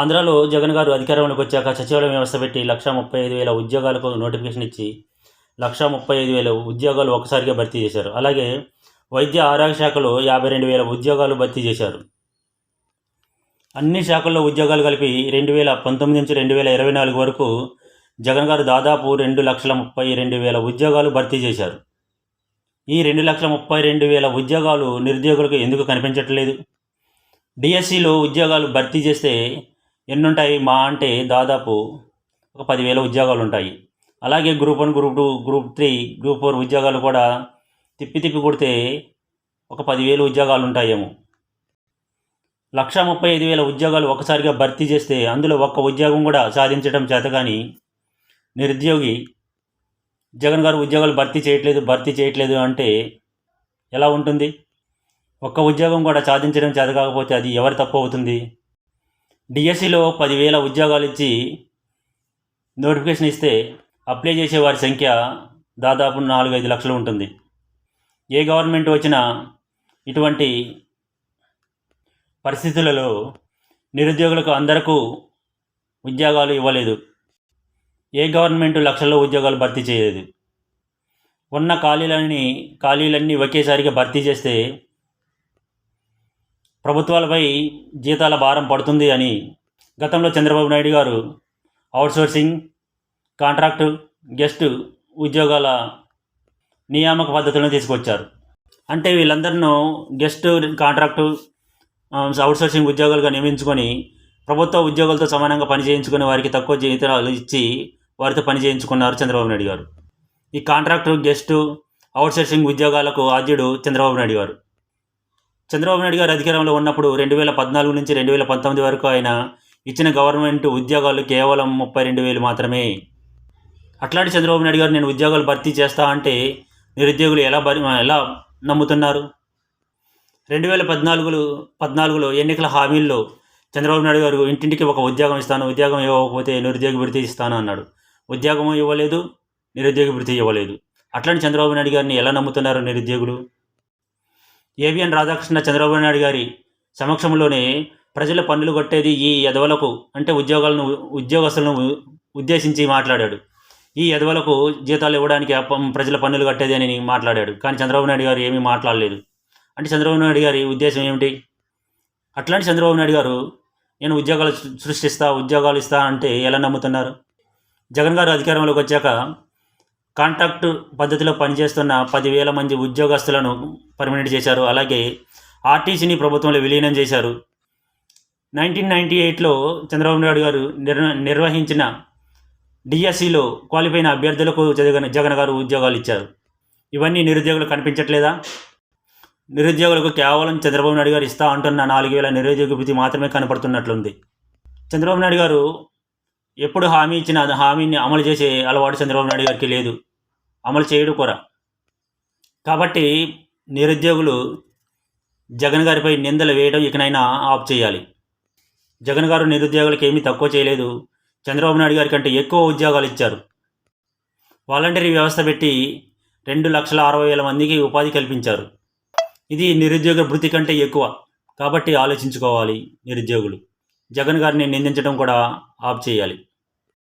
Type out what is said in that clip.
ఆంధ్రాలో జగన్ గారు అధికారంలోకి వచ్చాక సచివాలయం వ్యవస్థ పెట్టి లక్ష ముప్పై ఐదు వేల ఉద్యోగాలకు నోటిఫికేషన్ ఇచ్చి లక్ష ముప్పై ఐదు వేల ఉద్యోగాలు ఒకసారిగా భర్తీ చేశారు. అలాగే వైద్య ఆరోగ్య శాఖలో యాభై రెండు వేల ఉద్యోగాలు భర్తీ చేశారు. అన్ని శాఖల్లో ఉద్యోగాలు కలిపి రెండు వేల పంతొమ్మిది నుంచి రెండు వేల ఇరవై నాలుగు వరకు జగన్ గారు దాదాపు రెండు లక్షల ముప్పై రెండు వేల ఉద్యోగాలు భర్తీ చేశారు. ఈ రెండు లక్షల ముప్పై రెండు వేల ఉద్యోగాలు నిరుద్యోగులకు ఎందుకు కనిపించట్లేదు? డిఎస్సిలో ఉద్యోగాలు భర్తీ చేస్తే ఎన్నుంటాయి మా అంటే దాదాపు ఒక పదివేల ఉద్యోగాలు ఉంటాయి అలాగే group one group two group three group four ఉద్యోగాలు కూడా తిప్పి తిప్పి కొడితే ఒక పదివేలు ఉద్యోగాలు ఉంటాయేమో లక్ష ముప్పై ఐదు వేల ఉద్యోగాలు ఒకసారిగా భర్తీ చేస్తే అందులో ఒక్క ఉద్యోగం కూడా సాధించడం చేత కానీ నిరుద్యోగి జగన్ గారు ఉద్యోగాలు భర్తీ చేయట్లేదు భర్తీ చేయట్లేదు అంటే ఎలా ఉంటుంది? ఒక్క ఉద్యోగం కూడా సాధించడం చేత కాకపోతే అది ఎవరి తప్పు అవుతుంది? డిఎస్సిలో పదివేల ఉద్యోగాలు ఇచ్చి నోటిఫికేషన్ ఇస్తే అప్లై చేసే వారి సంఖ్య దాదాపు నాలుగు ఐదు లక్షలు ఉంటుంది. ఏ గవర్నమెంట్ వచ్చినా ఇటువంటి పరిస్థితులలో నిరుద్యోగులకు అందరకు ఉద్యోగాలు ఇవ్వలేదు. ఏ గవర్నమెంట్ లక్షల్లో ఉద్యోగాలు భర్తీ చేయలేదు. ఉన్న ఖాళీలన్నీ ఖాళీలన్నీ ఒకేసారిగా భర్తీ చేస్తే ప్రభుత్వాలపై జీతాల భారం పడుతుంది అని గతంలో చంద్రబాబు నాయుడు గారు అవుట్సోర్సింగ్ కాంట్రాక్టు గెస్ట్ ఉద్యోగాల నియామక పద్ధతులను తీసుకొచ్చారు. అంటే వీళ్ళందరినూ గెస్ట్ కాంట్రాక్టు అవుట్సోర్సింగ్ ఉద్యోగాలుగా నియమించుకొని ప్రభుత్వ ఉద్యోగులతో సమానంగా పని చేయించుకునే వారికి తక్కువ జీతాలు ఇచ్చి వారితో పని చేయించుకున్నారు చంద్రబాబు నాయుడు గారు. ఈ కాంట్రాక్టు గెస్టు అవుట్సోర్సింగ్ ఉద్యోగాలకు ఆద్యుడు చంద్రబాబు నాయుడు గారు. చంద్రబాబు నాయుడు గారు అధికారంలో ఉన్నప్పుడు రెండు వేల పద్నాలుగు నుంచి రెండు వేల పంతొమ్మిది వరకు ఆయన ఇచ్చిన గవర్నమెంట్ ఉద్యోగాలు కేవలం ముప్పై రెండు వేలు మాత్రమే. అట్లాంటి చంద్రబాబు నాయుడు గారు నేను ఉద్యోగాలు భర్తీ చేస్తా అంటే నిరుద్యోగులు ఎలా భరి ఎలా నమ్ముతున్నారు? రెండు వేల పద్నాలుగులో పద్నాలుగులో ఎన్నికల హామీల్లో చంద్రబాబు నాయుడు గారు ఇంటింటికి ఒక ఉద్యోగం ఇస్తాను ఉద్యోగం ఇవ్వకపోతే నిరుద్యోగ భృతి ఇస్తాను అన్నాడు. ఉద్యోగం ఇవ్వలేదు నిరుద్యోగ భృతి ఇవ్వలేదు. అట్లాంటి చంద్రబాబు నాయుడు గారిని ఎలా నమ్ముతున్నారు నిరుద్యోగులు? ఏవిఎన్ రాధాకృష్ణ చంద్రబాబు నాయుడు గారి సమక్షంలోనే ప్రజల పన్నులు కొట్టేది ఈ ఎదవలకు అంటే ఉద్యోగాలను ఉద్యోగస్తులను ఉద్దేశించి మాట్లాడాడు. ఈ ఎదవలకు జీతాలు ఇవ్వడానికి ప్రజల పన్నులు కట్టేది అని మాట్లాడాడు. కానీ చంద్రబాబు నాయుడు గారు ఏమీ మాట్లాడలేదు. అంటే చంద్రబాబు నాయుడు గారి ఉద్దేశం ఏమిటి? అట్లాంటి చంద్రబాబు నాయుడు గారు నేను ఉద్యోగాలు సృష్టిస్తా ఉద్యోగాలు ఇస్తా అంటే ఎలా నమ్ముతున్నారు? జగన్ గారు అధికారంలోకి వచ్చాక కాంట్రాక్టు పద్ధతిలో పనిచేస్తున్న పదివేల మంది ఉద్యోగస్తులను పర్మనెంట్ చేశారు. అలాగే ఆర్టీసీని ప్రభుత్వంలో విలీనం చేశారు. నైన్టీన్ నైంటీ ఎయిట్లో చంద్రబాబు నాయుడు గారు నిర్వ నిర్వహించిన డిఎస్సిలో క్వాలిఫై అయిన అభ్యర్థులకు జగన్ జగన్ గారు ఉద్యోగాలు ఇచ్చారు. ఇవన్నీ నిరుద్యోగులు కనిపించట్లేదా? నిరుద్యోగులకు కేవలం చంద్రబాబు నాయుడు గారు ఇస్తా అంటున్న నాలుగు వేల నిరుద్యోగ భృతి మాత్రమే కనపడుతున్నట్లుంది. చంద్రబాబు నాయుడు గారు ఎప్పుడు హామీ ఇచ్చిన హామీని అమలు చేసే అలవాటు చంద్రబాబు నాయుడు గారికి లేదు. అమలు చేయడు కూడా కాబట్టి నిరుద్యోగులు జగన్ గారిపై నిందలు వేయడం ఇకనైనా ఆఫ్ చేయాలి. జగన్ గారు నిరుద్యోగులకు ఏమీ తక్కువ చేయలేదు. చంద్రబాబు నాయుడు గారి కంటే ఎక్కువ ఉద్యోగాలు ఇచ్చారు. వాలంటరీ వ్యవస్థ పెట్టి రెండు లక్షల అరవై వేల మందికి ఉపాధి కల్పించారు. ఇది నిరుద్యోగ భృతి కంటే ఎక్కువ. కాబట్టి ఆలోచించుకోవాలి నిరుద్యోగులు. జగన్ గారిని నిందించడం కూడా ఆఫ్ చేయాలి.